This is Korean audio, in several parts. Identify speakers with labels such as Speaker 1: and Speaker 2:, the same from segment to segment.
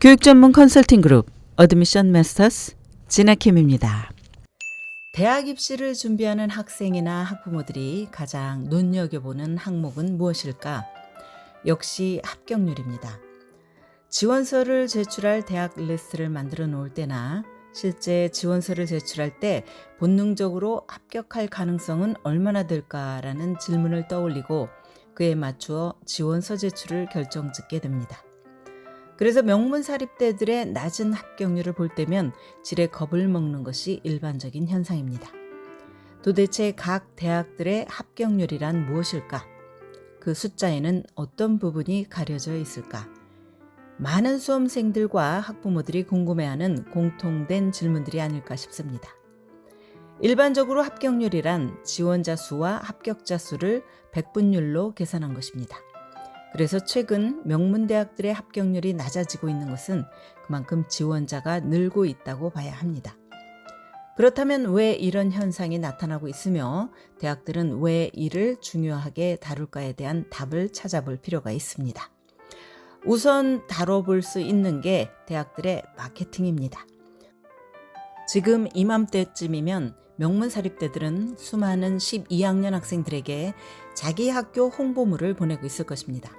Speaker 1: 교육 전문 컨설팅 그룹 어드미션 마스터스 진아킴입니다. 대학 입시를 준비하는 학생이나 학부모들이 가장 눈여겨보는 항목은 무엇일까? 역시 합격률입니다. 지원서를 제출할 대학 리스트를 만들어 놓을 때나 실제 지원서를 제출할 때 본능적으로 합격할 가능성은 얼마나 될까라는 질문을 떠올리고 그에 맞추어 지원서 제출을 결정 짓게 됩니다. 그래서 명문 사립대들의 낮은 합격률을 볼 때면 지레 겁을 먹는 것이 일반적인 현상입니다. 도대체 각 대학들의 합격률이란 무엇일까? 그 숫자에는 어떤 부분이 가려져 있을까? 많은 수험생들과 학부모들이 궁금해하는 공통된 질문들이 아닐까 싶습니다. 일반적으로 합격률이란 지원자 수와 합격자 수를 백분율로 계산한 것입니다. 그래서 최근 명문대학들의 합격률이 낮아지고 있는 것은 그만큼 지원자가 늘고 있다고 봐야 합니다. 그렇다면 왜 이런 현상이 나타나고 있으며 대학들은 왜 이를 중요하게 다룰까에 대한 답을 찾아볼 필요가 있습니다. 우선 다뤄볼 수 있는 게 대학들의 마케팅입니다. 지금 이맘때쯤이면 명문사립대들은 수많은 12학년 학생들에게 자기 학교 홍보물을 보내고 있을 것입니다.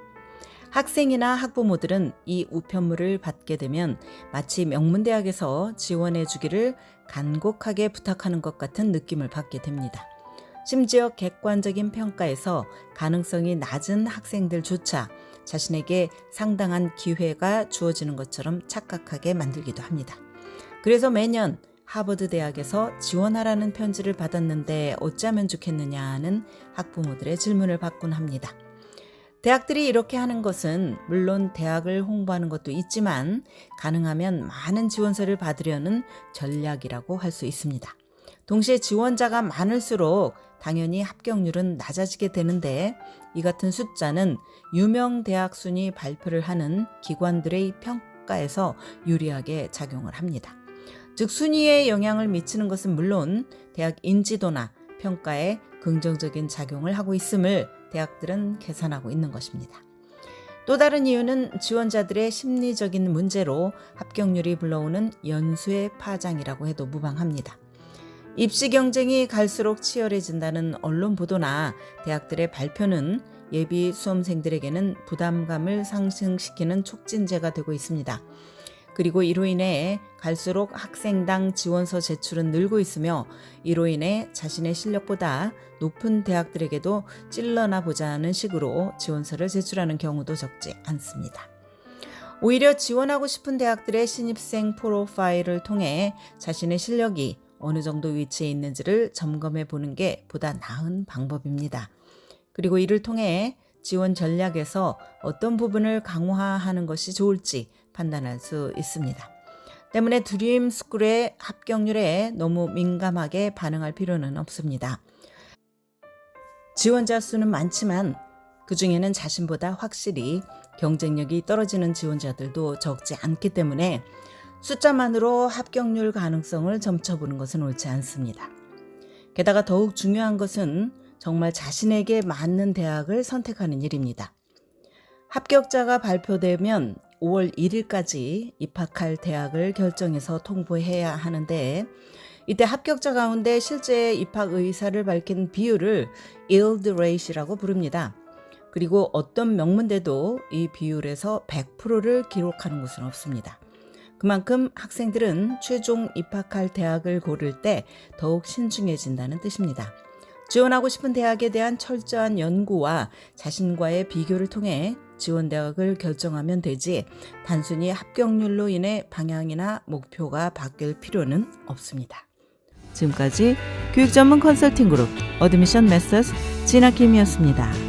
Speaker 1: 학생이나 학부모들은 이 우편물을 받게 되면 마치 명문대학에서 지원해 주기를 간곡하게 부탁하는 것 같은 느낌을 받게 됩니다. 심지어 객관적인 평가에서 가능성이 낮은 학생들조차 자신에게 상당한 기회가 주어지는 것처럼 착각하게 만들기도 합니다. 그래서 매년 하버드 대학에서 지원하라는 편지를 받았는데 어쩌면 좋겠느냐는 학부모들의 질문을 받곤 합니다. 대학들이 이렇게 하는 것은 물론 대학을 홍보하는 것도 있지만 가능하면 많은 지원서를 받으려는 전략이라고 할 수 있습니다. 동시에 지원자가 많을수록 당연히 합격률은 낮아지게 되는데 이 같은 숫자는 유명 대학 순위 발표를 하는 기관들의 평가에서 유리하게 작용을 합니다. 즉 순위에 영향을 미치는 것은 물론 대학 인지도나 평가에 긍정적인 작용을 하고 있음을 대학들은 계산하고 있는 것입니다. 또 다른 이유는 지원자들의 심리적인 문제로 합격률이 불러오는 연수의 파장이라고 해도 무방합니다. 입시 경쟁이 갈수록 치열해진다는 언론 보도나 대학들의 발표는 예비 수험생들에게는 부담감을 상승시키는 촉진제가 되고 있습니다. 그리고 이로 인해 갈수록 학생당 지원서 제출은 늘고 있으며 이로 인해 자신의 실력보다 높은 대학들에게도 찔러나 보자는 식으로 지원서를 제출하는 경우도 적지 않습니다. 오히려 지원하고 싶은 대학들의 신입생 프로파일을 통해 자신의 실력이 어느 정도 위치에 있는지를 점검해 보는 게 보다 나은 방법입니다. 그리고 이를 통해 지원 전략에서 어떤 부분을 강화하는 것이 좋을지 판단할 수 있습니다. 때문에 드림 스쿨의 합격률에 너무 민감하게 반응할 필요는 없습니다. 지원자 수는 많지만 그 중에는 자신보다 확실히 경쟁력이 떨어지는 지원자들도 적지 않기 때문에 숫자만으로 합격률 가능성을 점쳐보는 것은 옳지 않습니다. 게다가 더욱 중요한 것은 정말 자신에게 맞는 대학을 선택하는 일입니다. 합격자가 발표되면 5월 1일까지 입학할 대학을 결정해서 통보해야 하는데 이때 합격자 가운데 실제 입학 의사를 밝힌 비율을 yield rate이라고 부릅니다. 그리고 어떤 명문대도 이 비율에서 100%를 기록하는 곳은 없습니다. 그만큼 학생들은 최종 입학할 대학을 고를 때 더욱 신중해진다는 뜻입니다. 지원하고 싶은 대학에 대한 철저한 연구와 자신과의 비교를 통해 지원 대학을 결정하면 되지 단순히 합격률로 인해 방향이나 목표가 바뀔 필요는 없습니다. 지금까지 교육 전문 컨설팅 그룹 어드미션 메서스 진아킴이었습니다.